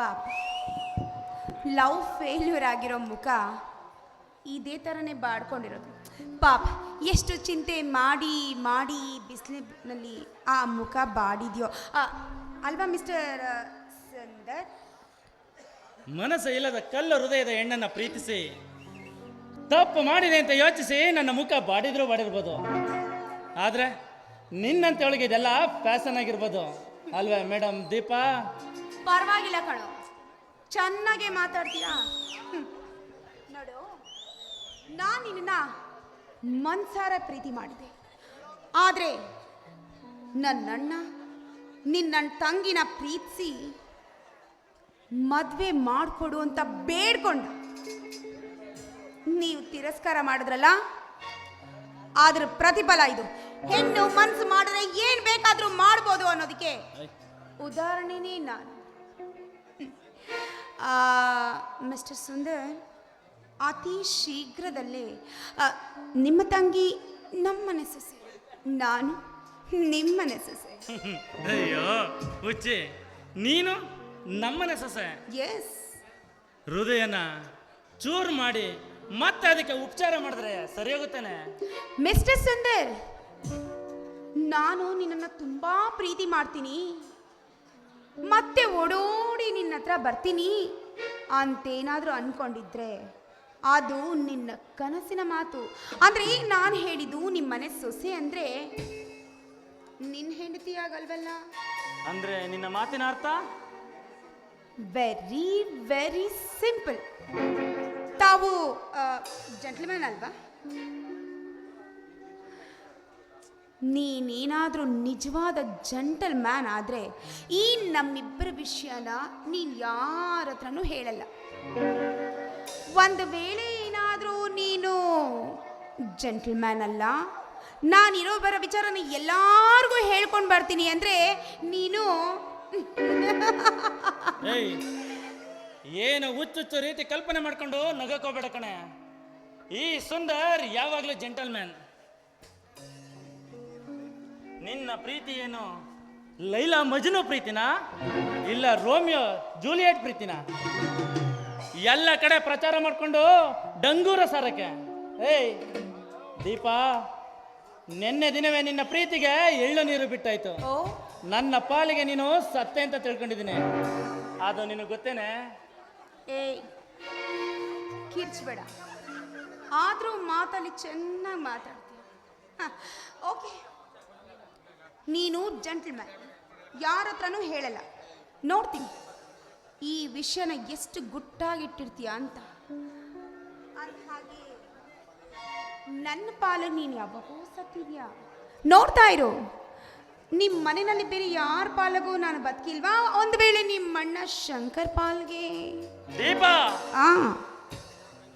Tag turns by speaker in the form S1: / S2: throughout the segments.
S1: ಪಾಪ. Love failure ಆಗಿರೋ ಮುಖ ಇದೇ ಥರನೇ ಬಾಡ್ಕೊಂಡಿರೋದು. ಪಾಪ, ಎಷ್ಟು ಚಿಂತೆ ಮಾಡಿ ಮಾಡಿ ಬಿಸಿಲಿನಲ್ಲಿ ಆ ಮುಖ ಬಾಡಿದ್ಯೋ. ಅಲ್ವಾ ಮಿಸ್ಟರ್ ಸುಂದರ್?
S2: ಮನಸ್ಸು ಇಲ್ಲದ ಕಲ್ಲು ಹೃದಯದ ಹೆಣ್ಣನ್ನು ಪ್ರೀತಿಸಿ, ತಪ್ಪು ಮಾಡಿದೆ ಅಂತ ಯೋಚಿಸಿ ನನ್ನ ಮುಖ ಬಾಡಿದ್ರು ಬಾಡಿರ್ಬೋದು. ಆದರೆ ನಿನ್ನಂತವಳಿಗೆ ಇದೆಲ್ಲ ಫ್ಯಾಷನ್ ಆಗಿರ್ಬೋದು. ಅಲ್ವೇ ಮೇಡಮ್ ದೀಪಾ?
S1: ಪರವಾಗಿಲ್ಲ ಕಣು. ಚೆನ್ನಾಗೆ ಮಾತಾಡ್ತೀಯಾ? ನೋಡು ನಾನು ನಿನ್ನ ಮನ್ಸಾರ ಪ್ರೀತಿ ಮಾಡಿದೆ. ಆದರೆ ನನ್ನಣ್ಣ ನಿನ್ನ ತಂಗಿನ ಪ್ರೀತಿಸಿ ಮದುವೆ ಮಾಡಿಕೊಡು ಅಂತ ಬೇಡ್ಕೊಂಡ. ನೀವು ತಿರಸ್ಕಾರ ಮಾಡಿದ್ರಲ್ಲ ಆದ್ರ ಪ್ರತಿಫಲ ಇದು. ಹೆಣ್ಣು ಮನ್ಸು ಮಾಡಿದ್ರೆ ಏನ್ ಬೇಕಾದ್ರೂ ಮಾಡ್ಬೋದು ಅನ್ನೋದಕ್ಕೆ ಉದಾಹರಣೆನೇ ನಾನು. ಮಿಸ್ಟರ್ ಸುಂದರ್ ಅತಿ ಶೀಘ್ರದಲ್ಲೇ ನಿಮ್ಮ ತಂಗಿ ನಮ್ಮನೆ ಸೊಸೆ. ನಾನು ನಿಮ್ಮನೆ ಸೊಸೆ.
S2: ಅಯ್ಯೋ ಹುಚ್ಚಿ. ನೀನು ನಮ್ಮನೆ ಸೊಸೆ.
S1: ಎಸ್
S2: ಹೃದಯನ ಚೂರು ಮಾಡಿ ಮತ್ತೆ ಅದಕ್ಕೆ ಉಪಚಾರ ಮಾಡಿದ್ರೆ ಸರಿ ಹೋಗುತ್ತಾನೆ?
S1: ಮಿಸ್ಟರ್ ಸುಂದರ್ ನಾನು ನಿನ್ನನ್ನು ತುಂಬಾ ಪ್ರೀತಿ ಮಾಡ್ತೀನಿ. ಮತ್ತೆ ಓಡೋಡಿ ನಿನ್ನ ಹತ್ರ ಬರ್ತೀನಿ ಅಂತೇನಾದರೂ ಅನ್ಕೊಂಡಿದ್ರೆ ಅದು ನಿನ್ನ ಕನಸಿನ ಮಾತು. ಅಂದ್ರೆ ನಾನು ಹೇಳಿದ್ದು ನಿಮ್ಮ ಮನೆ ಸೊಸೆ ಅಂದರೆ ನಿನ್ನ ಹೆಂಡತಿ ಆಗಲ್ವಲ್ಲ?
S2: ಅಂದ್ರೆ ನಿನ್ನ ಮಾತಿನ ಅರ್ಥ?
S1: ವೆರಿ ವೆರಿ ಸಿಂಪಲ್ ತಾವು ಜೆಂಟ್ಲ್ಮನ್ ಅಲ್ವಾ? ನೀನೇನಾದರೂ ನಿಜವಾದ ಜಂಟಲ್ ಮ್ಯಾನ್ ಆದರೆ ಈ ನಮ್ಮಿಬ್ಬರ ವಿಷಯನ ನೀನು ಯಾರ ಹತ್ರನೂ ಹೇಳಲ್ಲ. ಒಂದು ವೇಳೆ ಏನಾದರೂ ನೀನು ಜೆಂಟಲ್ಮ್ಯಾನ್ ಅಲ್ಲ, ನಾನಿರೋ ಬರೋ ವಿಚಾರನ ಎಲ್ಲಾರ್ಗೂ ಹೇಳ್ಕೊಂಡು ಬರ್ತೀನಿ ಅಂದರೆ ನೀನು
S2: ಏನು ಹುಚ್ಚುಚ್ಚು ರೀತಿ ಕಲ್ಪನೆ ಮಾಡ್ಕೊಂಡು ನಗಕೋಬೇಡ ಕಣೆ. ಈ ಸುಂದರ್ ಯಾವಾಗಲೂ ಜೆಂಟಲ್ಮ್ಯಾನ್. ನಿನ್ನ ಪ್ರೀತಿ ಏನು? ಲೈಲಾ ಮಜನು ಪ್ರೀತಿನಾ? ಇಲ್ಲ ರೋಮಿಯೋ ಜೂಲಿಯೆಟ್ ಪ್ರೀತಿನಾ? ಎಲ್ಲ ಕಡೆ ಪ್ರಚಾರ ಮಾಡ್ಕೊಂಡು ಡಂಗೂರ ಸಾರಕ್ಕೆ. ಏಯ್ ದೀಪಾ ನಿನ್ನೆ ದಿನವೇ ನಿನ್ನ ಪ್ರೀತಿಗೆ ಎಳ್ಳು ನೀರು ಬಿಟ್ಟಾಯ್ತು. ನನ್ನ ಪಾಲಿಗೆ ನೀನು ಸತ್ತೆ ಅಂತ ತಿಳ್ಕೊಂಡಿದ್ದೀನಿ. ಅದು ನಿನಗೆ ಗೊತ್ತೇನೆ?
S1: ಏಯ್ ಕಿರ್ಚ್ಬೇಡ. ಆದರೂ ಮಾತಲ್ಲಿ ಚೆನ್ನಾಗಿ ಮಾತಾಡ್ತೀನಿ ಓಕೆ. ನೀನು ಜಂಟಲ್ಮ್ಯಾನ್ ಯಾರ ಹತ್ರನೂ ಹೇಳಲ್ಲ. ನೋಡ್ತೀನಿ. ಈ ವಿಷಯನ ಎಷ್ಟು ಗುಟ್ಟಾಗಿಟ್ಟಿರ್ತೀಯ ಅಂತ. ಹಾಗೆ ನನ್ನ ಪಾಲು ನೀನು ಯಾವಾಗೂ ಸತ್ತಿದ್ಯಾ? ನೋಡ್ತಾ ಇರು. ನಿಮ್ಮ ಮನೆಯಲ್ಲಿ ಬೇರೆ ಯಾರ ಪಾಲಗೂ ನಾನು ಬದುಕಿಲ್ವಾ? ಒಂದು ವೇಳೆ ನಿಮ್ಮ ಅಣ್ಣ ಶಂಕರ್ ಪಾಲ್ಗೆ.
S2: ದೀಪಾ!
S1: ಆ.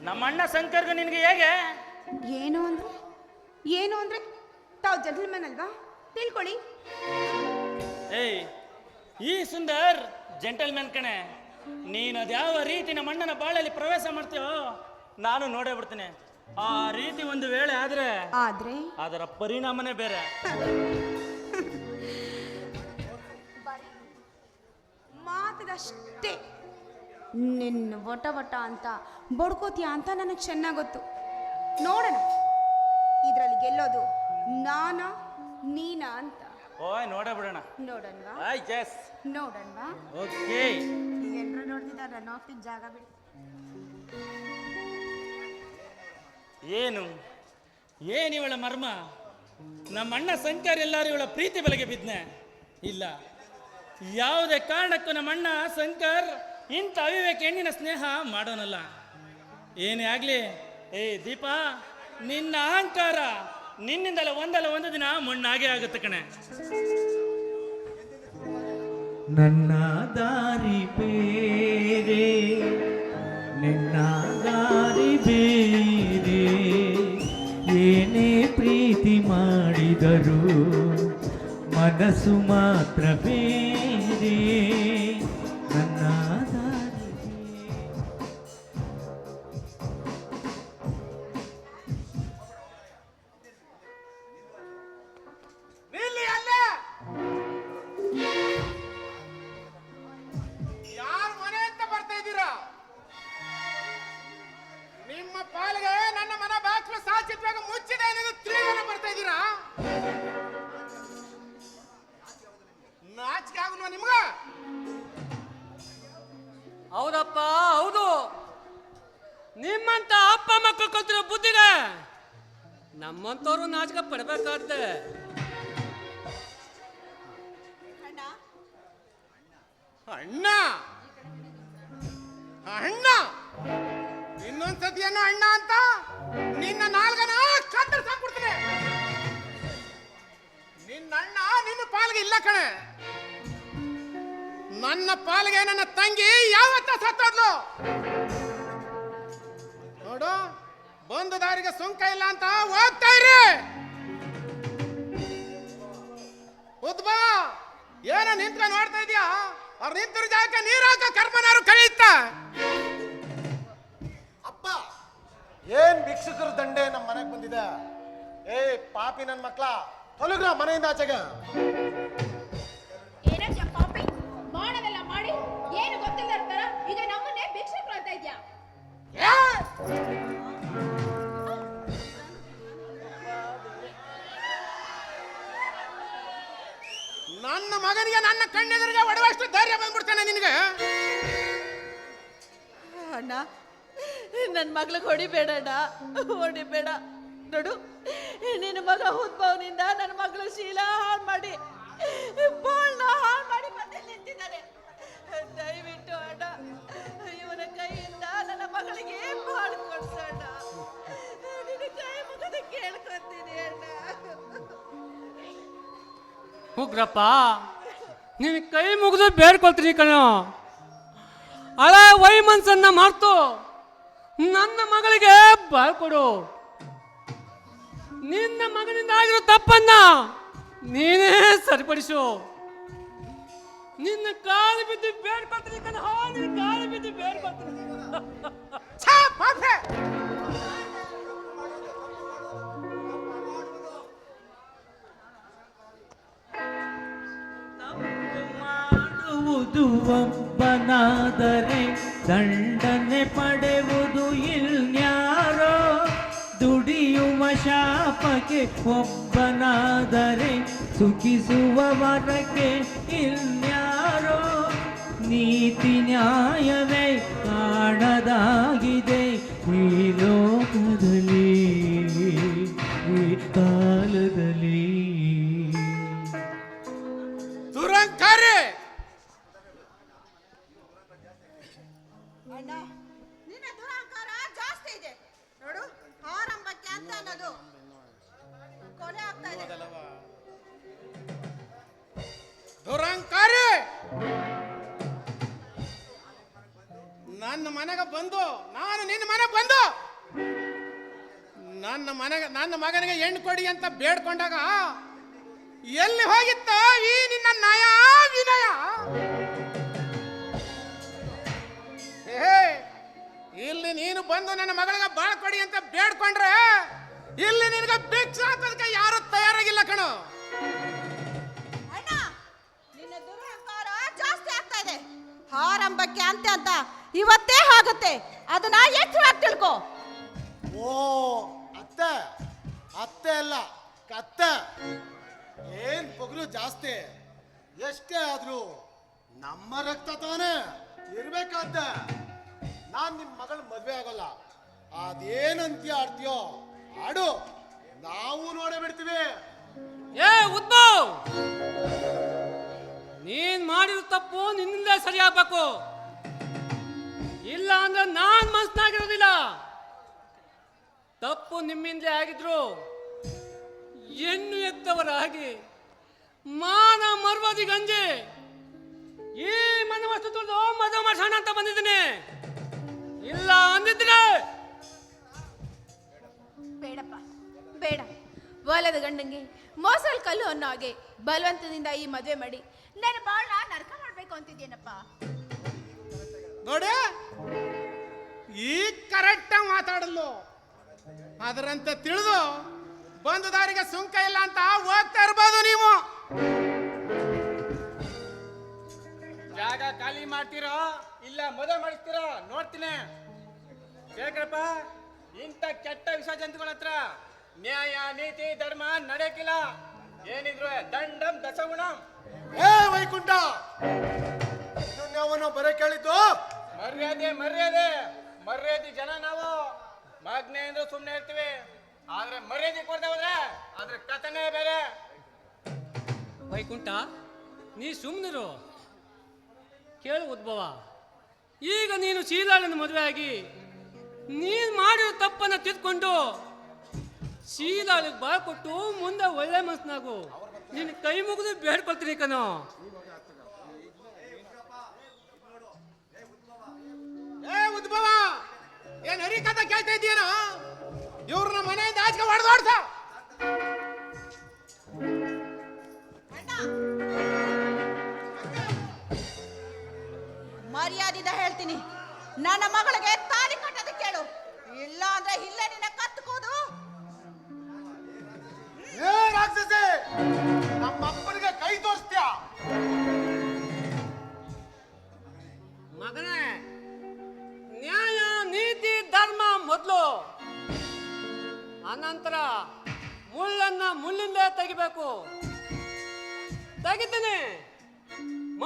S2: ನಮ್ಮ ಅಣ್ಣ ಶಂಕರ್ಗೆ ನಿನಗೆ ಹೇಗೆ?
S1: ಏನು ಅಂದ್ರೆ? ಏನು ಅಂದ್ರೆ ತಾವು ಜೆಂಟಲ್ಮನ್ ಅಲ್ವಾ? ತಿಳ್ಕೊಳ್ಳಿ.
S2: ಏಯ್ ಈ ಸುಂದರ್ ಜೆಂಟಲ್ಮ್ಯಾನ್ ಕಣೆ. ನೀನು ಅದ್ಯಾವ ರೀತಿ ನಮ್ಮ ಅಣ್ಣನ ಬಾಳಲ್ಲಿ ಪ್ರವೇಶ ಮಾಡ್ತೀಯೋ ನಾನು ನೋಡೇ ಬಿಡ್ತೀನಿ. ಆ ರೀತಿ ಒಂದು ವೇಳೆ ಆದ್ರೆ
S1: ಆದ್ರೆ?
S2: ಅದರ ಪರಿಣಾಮನೇ ಬೇರೆ.
S1: ಮಾತದಷ್ಟೇ. ನಿನ್ನ ವಟ ಒಟ ಅಂತ ಬಡ್ಕೋತೀಯ ಅಂತ ನನಗೆ ಚೆನ್ನಾಗಿ ಗೊತ್ತು. ನೋಡೋಣ. ಇದರಲ್ಲಿ ಗೆಲ್ಲೋದು ನಾನ ನೀನ ಅಂತ.
S2: ಓಯ್ ನೋಡ ಬಿಡೋಣ
S1: ನೋಡಣ್ವಾ?
S2: ಐ ಜಸ್
S1: ನೋಡಣ್ವಾ?
S2: ಓಕೆ.
S1: ಎಲ್ಲರೂ ನೋಡ್ತಿದ್ದಾರೆ? ಆಫ್ ಇದ್ದ ಜಾಗ ಬಿಡಿ.
S2: ಏನು? ಏನು ಇವಳ ಮರ್ಮ? ನಮ್ಮ ಅಣ್ಣ ಶಂಕರ್ ಎಲ್ಲರೂ ಇವಳ ಪ್ರೀತಿ ಬಲೆಗೆ ಬಿದ್ನೆ. ಇಲ್ಲ. ಯಾವುದೇ ಕಾರಣಕ್ಕೂ ನಮ್ಮ ಅಣ್ಣ ಶಂಕರ್ ಇಂಥ ಅವಿವೇಕ ಹೆಣ್ಣಿನ ಸ್ನೇಹ ಮಾಡೋನಲ್ಲ. ಏನೇ ಆಗಲಿ ಏ ದೀಪಾ ನಿನ್ನ ಅಹಂಕಾರ ನಿನ್ನಿಂದಲೇ ಒಂದಲ್ಲ ಒಂದು ದಿನ ಮಣ್ಣಾಗೆ ಆಗುತ್ತೆ ಕಣೆ.
S3: ನನ್ನ ದಾರಿ ಬೇರೆ, ನಿನ್ನ ದಾರಿ ಬೇರೆ. ಏನೇ ಪ್ರೀತಿ ಮಾಡಿದರು ಮನಸ್ಸು ಮಾತ್ರ ಬೇರೆ.
S4: ನಮ್ಮಂತವ್ರು ನಾಚಿಕೆ ಪಡ್ಬೇಕಾದ್ದೆ.
S5: ಅಣ್ಣ. ಅಣ್ಣ. ಇನ್ನೊಂದ್ಸತಿ ಏನೋ ಅಣ್ಣ ಅಂತ ನಿನ್ನ ನಾಲ್ಗನ ಕತ್ತರಿಸಾಕ್ಬಿಡ್ತೀನಿ ನಿನ್ನ ಅಣ್ಣ ನಿನ್ನ ಪಾಲ್ಗೆ ಇಲ್ಲ ಕಣೆ. ನನ್ನ ಪಾಲ್ಗೆ ನನ್ನ ತಂಗಿ ಯಾವತ್ತ ಸತ್ತೋದ್ಲು. ನೋಡು. ಬಂದು ದಾರಿಗೆ ಸುಂಕ ಇಲ್ಲ ಅಂತ ಹೋಗ್ತಾ ಇರಿ. ಉದ್ಬಾ ಏನ ನಿಂತ ನೋಡ್ತಾ ಇದೀಯಾ? ಅವ್ರು ನಿಂತಿರೋ ಜಾಗಕ್ಕೆ ನೀರು ಹಾಕೋ ಕರ್ಮನಾರು ಕಳೆಯುತ್ತ
S6: ಅಪ್ಪ ಏನ್ ಭಿಕ್ಷುಕರ ದಂಡೆ ನಮ್ಮ ಮನೆಗೆ ಬಂದಿದೆ? ಏ ಪಾಪಿ ನನ್ನ ಮಕ್ಳ ತೊಲಗ್ರ ಮನೆಯಿಂದ ಆಚೆಗೆ.
S7: ಏನಜ್ಜ ಪಾಪಿ? ಮಾಡೋದೆಲ್ಲ ಮಾಡಿ ಏನು ಗೊತ್ತಿಲ್ಲ ಇರ್ತಾರ ಈಗ ನಮ್ಮನ್ನೇ ಭಿಕ್ಷಕರು ಅಂತ ಇದ್ಯಾ?
S5: ನನ್ನ ಮಗನಿಗೆ ನನ್ನ ಕಣ್ಣೆದುರಿಗೆ ಒಡವಷ್ಟು ಧೈರ್ಯ ಬಂದ್ಬಿಡ್ತಾನೆ ನಿನಗೆ?
S8: ಅಣ್ಣ ನನ್ನ ಮಗಳಿಗೆ ಹೊಡಿಬೇಡ ಅಣ್ಣ, ಹೊಡಿಬೇಡ. ನೋಡು, ನಿನ್ನ ಮಗ ಉದ್ಭವನಿಂದ ನನ್ನ ಮಗಳು ಶೀಲ ಹಾಳು ಮಾಡಿ, ಬಾಳ್ನ ಹಾಳು ಮಾಡಿ ಬಂದು ನಿಂತಿದ್ದಾರೆ ದಯವಿಟ್ಟು ಅಣ್ಣ, ಇವನ ಕೈಯಿಂದ ನನ್ನ ಮಗಳಿಗೆ ಬಾಳು ಕೊಡ್ಸಣ್ಣ ನಿನ್ನ ಕೈ ಮುಖದ ಕೇಳ್ಕೊತೀನಿ ಅಣ್ಣ.
S4: ಉಗ್ರಪ್ಪ, ನಿನ್ ಕೈ ಮುಗಿದು ಬೇಡ್ಕೊಳ್ತೀನಿ ಕಣೋ. ಹಳೆ ವೈ ಮನ್ಸನ್ನ ಮಾಡ್ತು ನನ್ನ ಮಗಳಿಗೆ ಬಾಳ್ಕೊಡು ನಿನ್ನ ಮಗನಿಂದ ಆಗಿರೋ ತಪ್ಪನ್ನ ನೀನೇ ಸರಿಪಡಿಸು. ನಿನ್ನ ಕಾಲು ಬಿದ್ದು ಬೇಡ್ಕೊಳ್ತೀನಿ ಕಣ. ಕಾಲು ಬಿದ್ದು ಬೇಡ್ಕೊಳ್ತೀನಿ.
S3: ಒಬ್ಬನಾದರೆ ದಂಡನೆ ಪಡೆವುದು ಇಲ್ನ್ಯಾರೋ? ದುಡಿಯುವ ಶಾಪಕ್ಕೆ ಒಬ್ಬನಾದರೆ ಸುಖಿಸುವ ವರಕ್ಕೆ ಇಲ್ನ್ಯಾರೋ? ನೀತಿ ನ್ಯಾಯವೇ ಕಾಣದಾಗಿದೆ.
S5: ಮನೆಗೆ ಬಂದು, ನಾನು ನಿನ್ನ ಮನೆಗೆ ಬಂದು, ನನ್ನ ಮನೆಗೆ, ನನ್ನ ಮಗನಿಗೆ ಹೆಣ್ಣು ಕೊಡಿ ಅಂತ ಬೇಡ್ಕೊಂಡಾಗ, ಎಲ್ಲಿ ಹೋಗಿತ್ತ ಈ ನಿನ್ನ ನಯ ವಿನಯ? ಏ ಇಲ್ಲಿ ನೀನು ಬಂದು ನನ್ನ ಮಗಳಿಗೆ ಬಾಳ ಕೊಡಿ ಅಂತ ಬೇಡ್ಕೊಂಡ್ರೆ, ಇಲ್ಲಿ ನಿನಗೆ ಭಿಕ್ಷ ಹಾಕೋದಕ್ಕೆ ಯಾರು ತಯಾರಾಗಿಲ್ಲ ಕಣೋ.
S8: ದುರಹಂಕಾರ ಜಾಸ್ತಿ ಆಗ್ತಾ ಇದೆ. ಆರಂಭಕ್ಕೆ ಅಂತೆ ಅಂತ ಇವತ್ತೇ ಆಗುತ್ತೆ. ಅದನ್ನ ಎಚ್ಚರವಾಗಿ ತಿಳ್ಕೊ.
S6: ಓ ಅತ್ತೆ ಅತ್ತೆ ಅಲ್ಲ ಕತ್ತೆ. ಏನ್ ಪೊಗಲು ಜಾಸ್ತಿ? ಎಷ್ಟೇ ಆದ್ರೂ ನಮ್ಮ ರಕ್ತ ತಾನೇ ಇರ್ಬೇಕಾದ ನಾನ್ ನಿಮ್ ಮಗಳ ಮದ್ವೆ ಆಗೋಲ್ಲ. ಅದೇನಂತೀಯ ಆಡ್ತೀಯೋ ಆಡು. ನಾವು ನೋಡೇ ಬಿಡ್ತೀವಿ
S4: ಏ ಉದ್ಭವ್ ನೀನ್ ಮಾಡಿರೋ ತಪ್ಪು ನಿನ್ನಿಂದ ಸರಿ ಆಗ್ಬೇಕು ಇಲ್ಲ ಅಂದ್ರೆ ನಾನ್ ಮನ್ಸ್ನಾಗಿರೋದಿಲ್ಲ ತಪ್ಪು ನಿಮ್ಮಿಂದಲೇ ಆಗಿದ್ರು. ಹೆಣ್ಣು ಎತ್ತವರಾಗಿ ಮಾನ ಮರ್ವದಿ ಗಂಜೆ. ಈ ಮನೆ ವಸ್ತು ತುಳಿದು ಮದುವೆ ಮಾಡ್ಸೋಣ ಅಂತ ಬಂದಿದ್ದೀನಿ. ಇಲ್ಲ ಅಂದಿದ್ರೆ.
S7: ಬೇಡಪ್ಪ, ಬೇಡ. ಒಲದ ಗಂಡಂಗೆ ಮೋಸಲ್ ಕಲ್ಲು ಅನ್ನೋ ಹಾಗೆ ಬಲವಂತದಿಂದ ಈ ಮದುವೆ ಮಾಡಿ. ನನ್ನ ಬಾಳ ನರ್ಕ ಮಾಡ್ಬೇಕು ಅಂತಿದ್ದೇನಪ್ಪ.
S5: ನೋಡಿ. ಈ ಕರೆಕ್ಟ್ ಮಾತಾಡಲು. ಅದರಂತೆ ತಿಳಿದು ಬಂದು ದಾರಿಗೆ ಸುಂಕ ಇಲ್ಲ ಅಂತ ಹೋಗ್ತಾ ಇರ್ಬೋದು ನೀವು. ಜಾಗ ಖಾಲಿ ಮಾಡ್ತೀರೋ ಇಲ್ಲ ಮದುವೆ ಮಾಡಿಸ್ತೀರೋ ನೋಡ್ತೀನಿ. ಶೇಖರಪ್ಪ ಇಂಥ ಕೆಟ್ಟ ವಿಷ ಜಂತುಗಳ ಹತ್ರ ನ್ಯಾಯ ನೀತಿ ಧರ್ಮ ನಡೆಯಕ್ಕಿಲ್ಲ ಏನಿದ್ರು ದಂಡಂ ದಶಗುಣಂ
S6: ಏ ವೈಕುಂಠ ಅವನು ಬರೋ ಕೇಳಿದ್ದು?
S5: ಮರ್ಯಾದೆ ಮರ್ಯಾದೆ. ಮರ್ಯಾದೆ ಜನ ನಾವು. ಮಗ್ನೆ ಅಂದ್ರೆ ಸುಮ್ಮನೆ ಇರ್ತೀವಿ ಆದ್ರೆ ಮರ್ಯಾದೆ ಕೊಡದೆ ಹೋದ್ರೆ ಅದ್ರ ಕಥನೆ ಬೇರೆ.
S4: ವೈಕುಂಠ ನೀ ಸುಮ್ಮನಿರು ಕೇಳು ಉದ್ಭವ. ಈಗ ನೀನು ಶೀಲಾಳನ್ನು ಮದುವೆ ಆಗಿ ನೀನು ಮಾಡಿರೋ ತಪ್ಪನ್ನು ತಿದ್ಕೊಂಡು ಶೀಲಾಳಿಗೆ ಬಾ ಕೊಟ್ಟು ಮುಂದೆ ಒಳ್ಳೆ ಮನಸ್ಸಿನಾಗು ನಿನ್ನ ಕೈ ಮುಗಿದು ಬೇಡ್ಕೊಳ್ತೀನಿ ಕಣೋ.
S5: ಏ ಏನ್ ಏನ್ ಹರಿಕಥ ಕೇಳ್ತಾ ಇದೀಯನ ಇವ್ರನ್ನ ಮನೆಯಿಂದ ಆಚೆಗೆ ಹೊಡೆದೋಡ್ಸ
S8: ಮರ್ಯಾದಿಂದ ಹೇಳ್ತೀನಿ. ನನ್ನ ಮಗಳಿಗೆ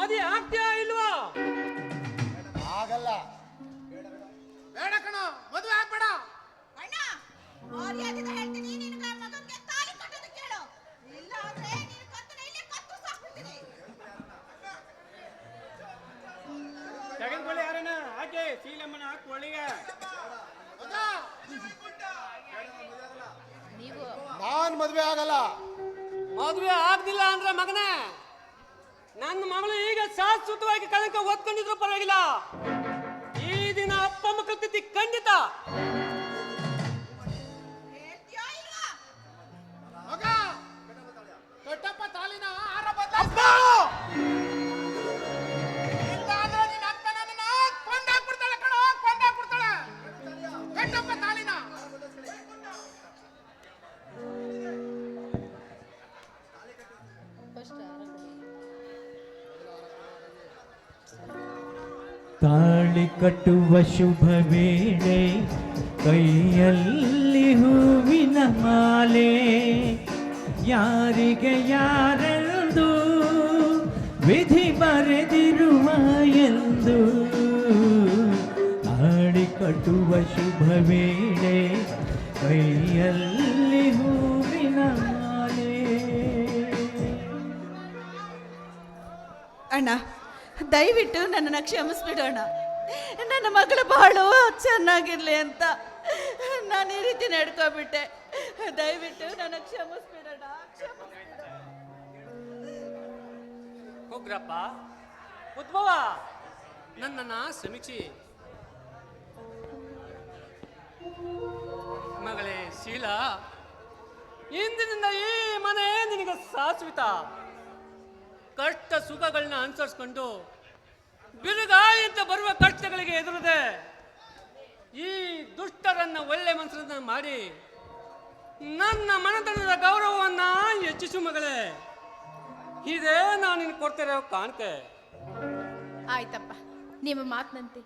S4: ಮದಿ ಆಗ್ತೀಯಾ ಇಲ್ವಾ?
S6: ಆಗಲ್ಲ.
S5: ಬೇಡ ಕಣ ಮದುವೆ ಆಗ್ಬೇಡ.
S8: ಅಣ್ಣ ಮರ್ಯಾದಿಂದ ಹೇಳ್ತೀನಿ ನಿನ್ನ ಮಗನಿಗೆ ತಾಳಿ ಕಟ್ಟೋದು ಕೇಳು ಇಲ್ಲ ಅಂದ್ರೆ ನಿನ್ನ ಕತ್ತನ ಇಲ್ಲೇ ಕತ್ತು ಸಾಕ್ಬಿಡ್ತೀನಿ.
S2: ತೆಗೆದುಕೊಳ್ಳಿ ಯಾರನ್ನ ಹಾಕಿ ಸೀಲಮ್ಮನ ಹಾಕಿ ಒಳಗೆ.
S7: ನೀವು
S6: ನಾನ್ ಮದ್ವೆ ಆಗಲ್ಲ.
S4: ಮದುವೆ ಆಗ್ದಿಲ್ಲ ಅಂದ್ರೆ ಮಗನೇ. ನನ್ನ ಮಗಳು ಈಗ ಶಾಶ್ವತವಾಗಿ ಕಣಕ ಓದ್ಕೊಂಡಿದ್ರು ಪರವಾಗಿಲ್ಲ. ಈ ದಿನ ಅಪ್ಪ ಮಕ್ಕಳ ಖಂಡಿತ
S3: ತಾಳಿ ಕಟ್ಟುವ ಶುಭ ವೇಳೆ, ಕೈಯಲ್ಲಿ ಹೂವಿನ ಮಾಲೆ. ಯಾರಿಗೆ ಯಾರೆಂದು ವಿಧಿ ಬರೆದಿರುವ ಎಂದು ಹಾಡಿ ಕಟ್ಟುವ ಶುಭ ವೇಳೆ, ಕೈಯಲ್ಲಿ ಹೂವಿನ ಮಾಲೆ.
S8: ಅಣ್ಣ, ದಯವಿಟ್ಟು ನನ್ನನ್ನು ಕ್ಷಮಿಸ್ಬಿಡೋಣ ನನ್ನ ಮಗಳು ಬಾಳು ಚೆನ್ನಾಗಿರ್ಲಿ ಅಂತ ನಾನು ಈ ರೀತಿ ನಡ್ಕೊಬಿಟ್ಟೆ. ದಯವಿಟ್ಟು ನನ್ನ ಕ್ಷಮಿಸ್ಬಿಡೋಣ
S4: ಹೋಗ್ರಪ್ಪ ಉದ್ಭವ. ನನ್ನನ್ನ ಸಮೀಕ್ಷಿ ಮಗಳೇ ಶೀಲಾ, ಇಂದಿನಿಂದ ಈ ಮನೆ ನಿನಗೆ ಶಾಶ್ವತ ಕಷ್ಟ ಸುಖಗಳನ್ನ ಅನುಸರಿಸ್ಕೊಂಡು ಬಿರುಗಾಳಿ ಅಂತ ಬರುವ ಕಷ್ಟಗಳಿಗೆ ಎದುರದೆ ಈ ದುಷ್ಟರನ್ನ ಒಳ್ಳೆ ಮನಸ್ಸನ್ನ ಮಾಡಿ ನನ್ನ ಮನತನದ ಗೌರವವನ್ನ ಹೆಚ್ಚಿಸು ಮಗಳೇ. ಇದೇ ನಾನು ನಿನ್ ಕೊಡ್ತಿರೋ ಕಾಣ್ತೆ
S7: ಆಯ್ತಪ್ಪ ನಿಮ್ಮ ಮಾತಿನಂತೆ.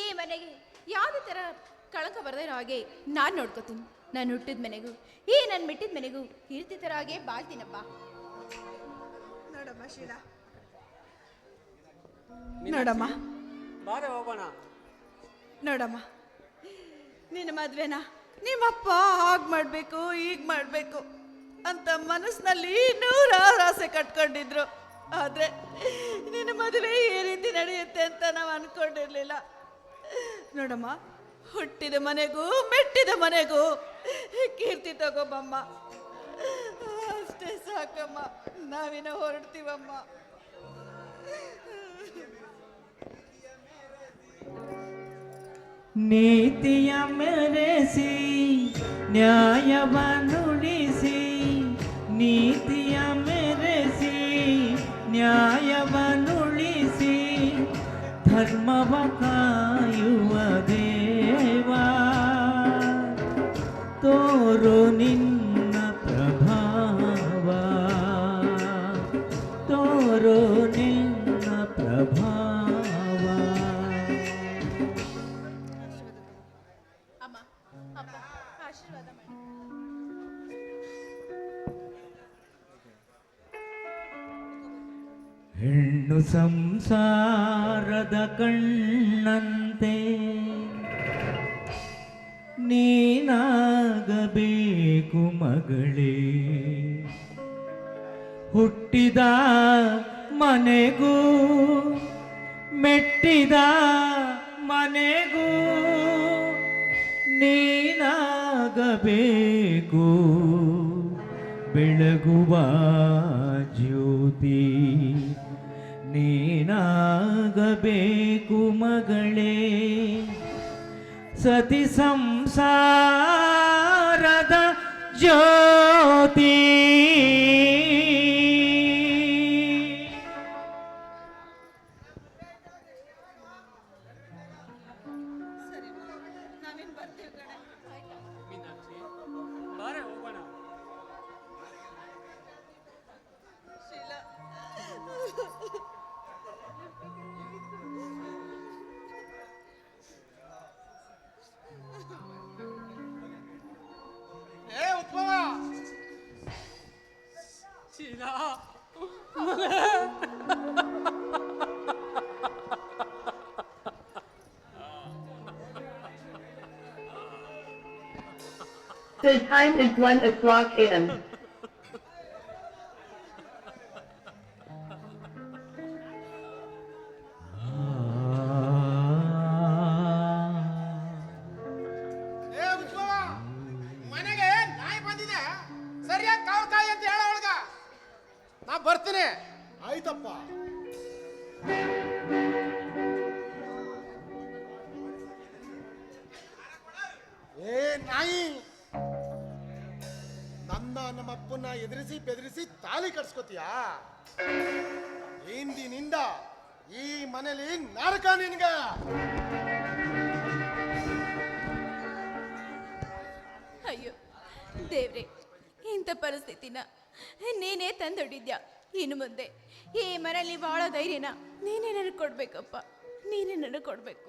S7: ಈ ಮನೆಗೆ ಯಾವುದೇ ಥರ ಕಳಂಕ ಬರದೇ ಇರೋ ಹಾಗೆ ನಾನು ನೋಡ್ಕೋತೀನಿ. ನಾನು ಹುಟ್ಟಿದ ಮನೆಗೂ ಈ ನಾನು ಬಿಟ್ಟಿದ ಮನೆಗೂ ಇರ್ತಿದ್ದರ ಹಾಗೆ ಬಾಳ್ತೀನಪ್ಪ.
S8: ನೋಡಮ್ಮ ಶೀಲಾ ನೋಡಮ್ಮ.
S4: ಬಾರೆ ಹೋಗೋಣ.
S8: ನೋಡಮ್ಮ. ನಿನ್ನ ಮದ್ವೆನ ನಿಮ್ಮಪ್ಪ ಹಾಗೆ ಮಾಡಬೇಕು ಈಗ ಮಾಡಬೇಕು ಅಂತ ಮನಸ್ಸಿನಲ್ಲಿ ನೂರಾರು ಆಸೆ ಕಟ್ಕೊಂಡಿದ್ರು. ಆದರೆ ನಿನ್ನ ಮದುವೆ ಈ ರೀತಿ ನಡೆಯುತ್ತೆ ಅಂತ ನಾವು ಅನ್ಕೊಂಡಿರ್ಲಿಲ್ಲ. ನೋಡಮ್ಮ ಹುಟ್ಟಿದ ಮನೆಗೂ ಮೆಟ್ಟಿದ ಮನೆಗೂ ಕೀರ್ತಿ ತಗೋಬಮ್ಮ. ಅಷ್ಟೇ ಸಾಕಮ್ಮ ನಾವಿನ ಹೊರಡ್ತೀವಮ್ಮ.
S3: ನೀತಿಯ ಮೆರೆಸಿ ನ್ಯಾಯವನ್ನುಳಿಸಿ ನೀತಿಯ ಮೆರೆಸಿ ನ್ಯಾಯವನ್ನುಳಿಸಿ ಧರ್ಮವ ಕಾಯುವ ಕಣ್ಣಂತೆ ನೀನಾಗಬೇಡ ಬೇಕು ಮಗಳೇ. ಹುಟ್ಟಿದ ಮನೆಗೂ, ಮೆಟ್ಟಿದ ಮನೆಗೂ ನೀನಾಗಬೇಕು. ಬೆಳಗುವ ಜ್ಯೋತಿ ನೀನಾಗಬೇಕು ಮಗಳೇ. ಸತಿ ಸಂಸಾರದ ಜ್ಯೋತಿ
S9: The time is 1 o'clock a.m.
S5: ಏ ಉತ್ಪವ ಮನೆಗೆ ನಾಯಿ ಬಂದಿದೆ. ಸರಿಯಾಗಿ ಕಾವು ಕಾಯಿ ಅಂತ ಹೇಳ ಒಳಗ ನಾ ಬರ್ತೀನಿ.
S6: ಆಯ್ತಪ್ಪ. ಏ ನಾಯಿ ನನ್ನ ನಮ್ಮಪ್ಪನ್ನ ಎದುರಿಸಿ ಬೆದರಿಸಿ ತಾಲಿ ಕಟ್ಸ್ಕೊತೀಯಾ? ಇಂದಿನಿಂದ ಈ ಮನೇಲಿ ನರಕ ನಿನ್ಗ?
S7: ಅಯ್ಯೋ, ದೇವ್ರೆ, ಇಂಥ ಪರಿಸ್ಥಿತಿನ ನೀನೇ ತಂದೊಡ್ಡಿದ್ಯಾ? ಇನ್ನು ಮುಂದೆ ಈ ಮನೇಲಿ ಬಹಳ ಧೈರ್ಯನ ನೀನೇ ನನಗೆ ಕೊಡ್ಬೇಕಪ್ಪ, ನೀನೇ ನನಗೆ ಕೊಡ್ಬೇಕು.